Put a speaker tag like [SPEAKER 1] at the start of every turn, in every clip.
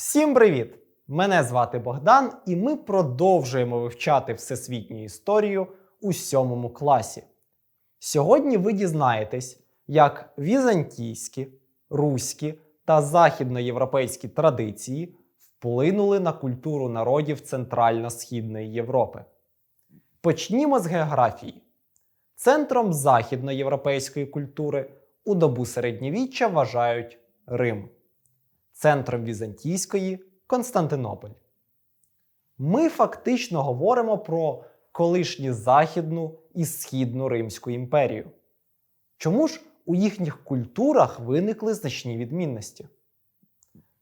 [SPEAKER 1] Всім привіт! Мене звати Богдан, і ми продовжуємо вивчати всесвітню історію у сьомому класі. Сьогодні ви дізнаєтесь, як візантійські, руські та західноєвропейські традиції вплинули на культуру народів Центрально-Східної Європи. Почнімо з географії. Центром західноєвропейської культури у добу середньовіччя вважають Рим центром візантійської Константинополь. Ми фактично говоримо про колишню Західну і Східну Римську імперію. Чому ж у їхніх культурах виникли значні відмінності?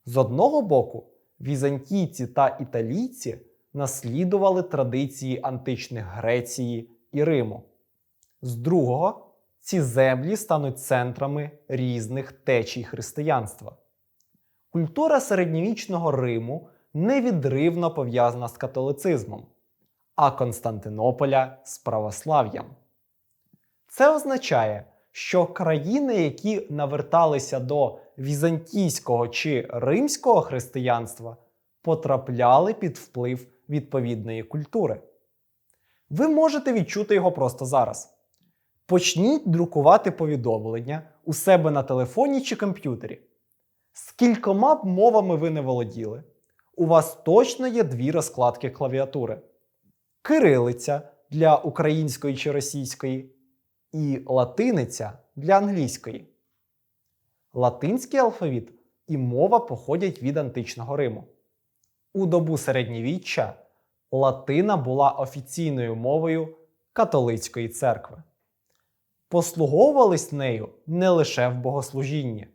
[SPEAKER 1] З одного боку, візантійці та італійці наслідували традиції античних Греції і Риму. З другого, ці землі стануть центрами різних течій християнства. Культура середньовічного Риму невідривно пов'язана з католицизмом, а Константинополя з православ'ям. Це означає, що країни, які наверталися до візантійського чи римського християнства, потрапляли під вплив відповідної культури. Ви можете відчути його просто зараз. Почніть друкувати повідомлення у себе на телефоні чи комп'ютері. Скількома б мовами ви не володіли, у вас точно є дві розкладки клавіатури: кирилиця для української чи російської, і латиниця для англійської. Латинський алфавіт і мова походять від античного Риму. У добу середньовіччя латина була офіційною мовою католицької церкви. Послуговувались нею не лише в богослужінні.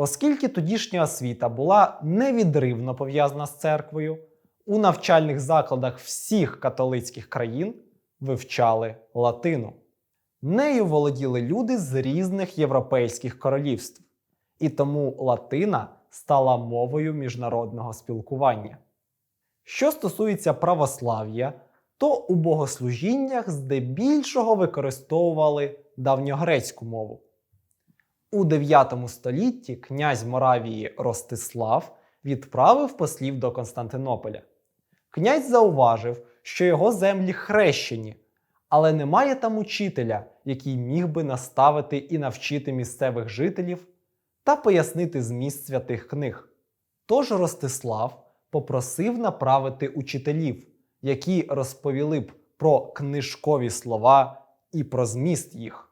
[SPEAKER 1] Оскільки тодішня освіта була невідривно пов'язана з церквою, у навчальних закладах всіх католицьких країн вивчали латину. Нею володіли люди з різних європейських королівств, і тому латина стала мовою міжнародного спілкування. Що стосується православ'я, то у богослужіннях здебільшого використовували давньогрецьку мову. У 9 столітті князь Моравії Ростислав відправив послів до Константинополя. Князь зауважив, що його землі хрещені, але немає там учителя, який міг би наставити і навчити місцевих жителів та пояснити зміст святих книг. Тож Ростислав попросив направити учителів, які розповіли б про книжкові слова і про зміст їх.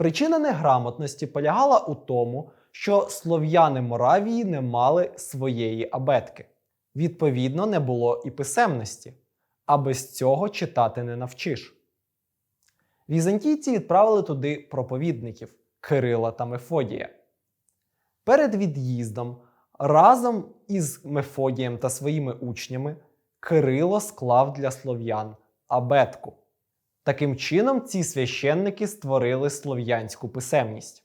[SPEAKER 1] Причина неграмотності полягала у тому, що слов'яни Моравії не мали своєї абетки. Відповідно, не було і писемності, а без цього читати не навчиш. Візантійці відправили туди проповідників Кирила та Мефодія. Перед від'їздом разом із Мефодієм та своїми учнями Кирило склав для слов'ян абетку. Таким чином, ці священники створили слов'янську писемність.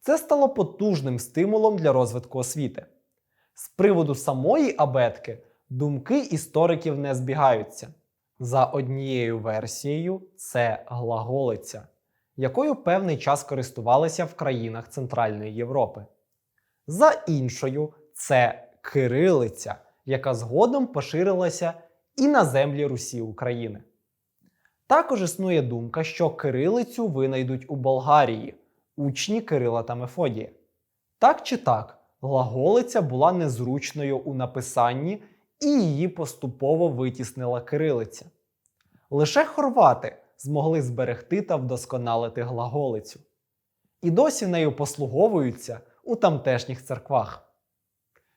[SPEAKER 1] Це стало потужним стимулом для розвитку освіти. З приводу самої абетки думки істориків не збігаються. За однією версією, це глаголиця, якою певний час користувалися в країнах Центральної Європи. За іншою, це кирилиця, яка згодом поширилася і на землі Русі України. Також існує думка, що кирилицю винайдуть у Болгарії, учні Кирила та Мефодія. Так чи так, глаголиця була незручною у написанні і її поступово витіснила кирилиця. Лише хорвати змогли зберегти та вдосконалити глаголицю. І досі нею послуговуються у тамтешніх церквах.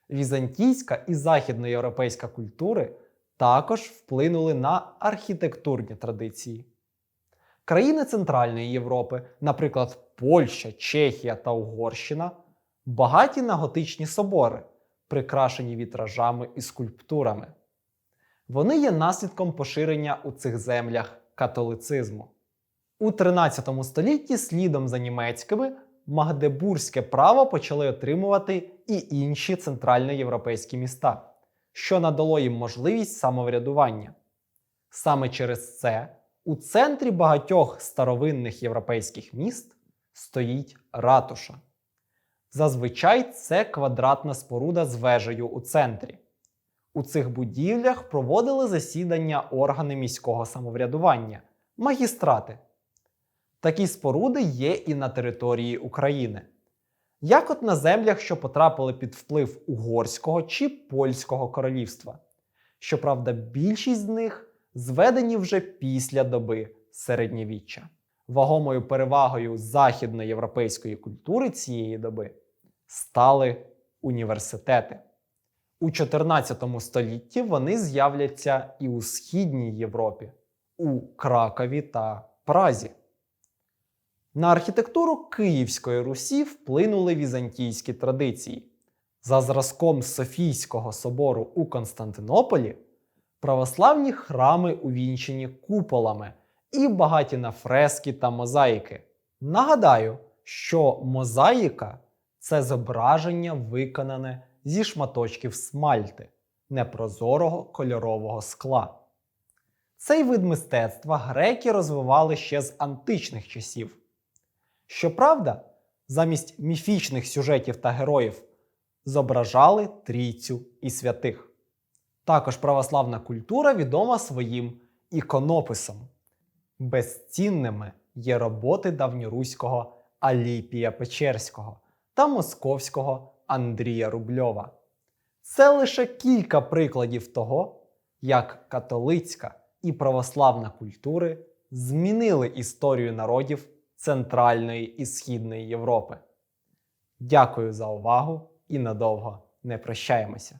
[SPEAKER 1] Візантійська і західноєвропейська культури також вплинули на архітектурні традиції. Країни Центральної Європи, наприклад, Польща, Чехія та Угорщина, багаті на готичні собори, прикрашені вітражами і скульптурами. Вони є наслідком поширення у цих землях католицизму. У 13 столітті слідом за німецькими магдебурзьке право почали отримувати і інші центральноєвропейські міста що надало їм можливість самоврядування. Саме через це у центрі багатьох старовинних європейських міст стоїть ратуша. Зазвичай це квадратна споруда з вежею у центрі. У цих будівлях проводили засідання органи міського самоврядування, магістрати. Такі споруди є і на території України. Як от на землях, що потрапили під вплив угорського чи польського королівства. Щоправда, більшість з них зведені вже після доби середньовіччя. Вагомою перевагою західноєвропейської культури цієї доби стали університети. У 14 столітті вони з'являться і у Східній Європі, у Кракові та Празі. На архітектуру Київської Русі вплинули візантійські традиції. За зразком Софійського собору у Константинополі православні храми увінчені куполами і багаті на фрески та мозаїки. Нагадаю, що мозаїка це зображення, виконане зі шматочків смальти, непрозорого кольорового скла. Цей вид мистецтва греки розвивали ще з античних часів. Щоправда, замість міфічних сюжетів та героїв зображали трійцю і святих. Також православна культура відома своїм іконописом. Безцінними є роботи давньоруського Аліпія Печерського та московського Андрія Рубльова. Це лише кілька прикладів того, як католицька і православна культури змінили історію народів Центральної і Східної Європи. Дякую за увагу і надовго не прощаємося.